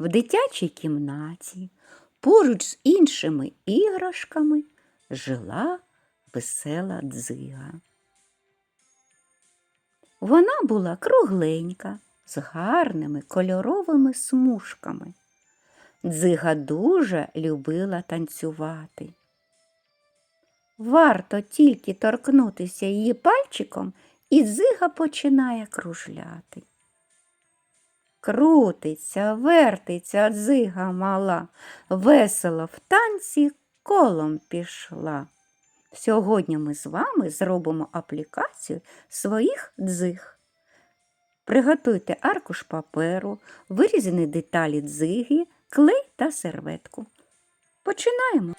В дитячій кімнаті поруч з іншими іграшками жила весела дзига. Вона була кругленька, з гарними кольоровими смужками. Дзига дуже любила танцювати. Варто тільки торкнутися її пальчиком, і дзига починає кружляти. Крутиться, вертиться дзига мала, весело в танці колом пішла. Сьогодні ми з вами зробимо аплікацію своїх дзиг. Приготуйте аркуш паперу, вирізані деталі дзиги, клей та серветку. Починаємо.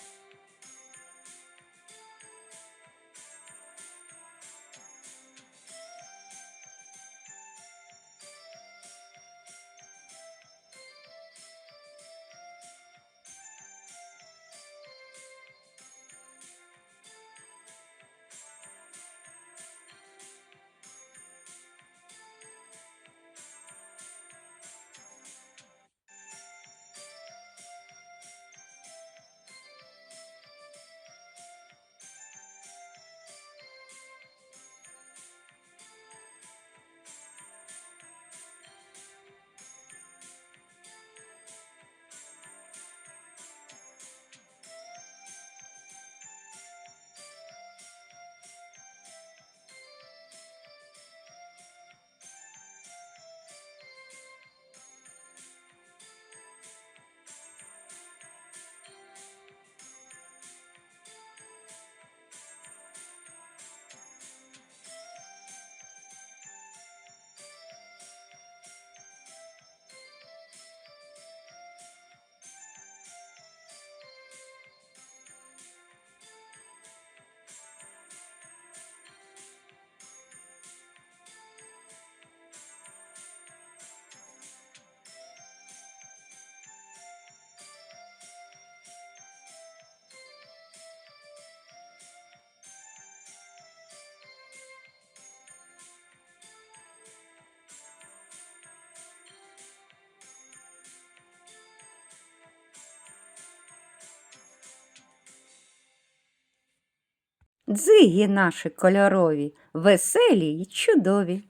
Дзиги наші кольорові, веселі й чудові.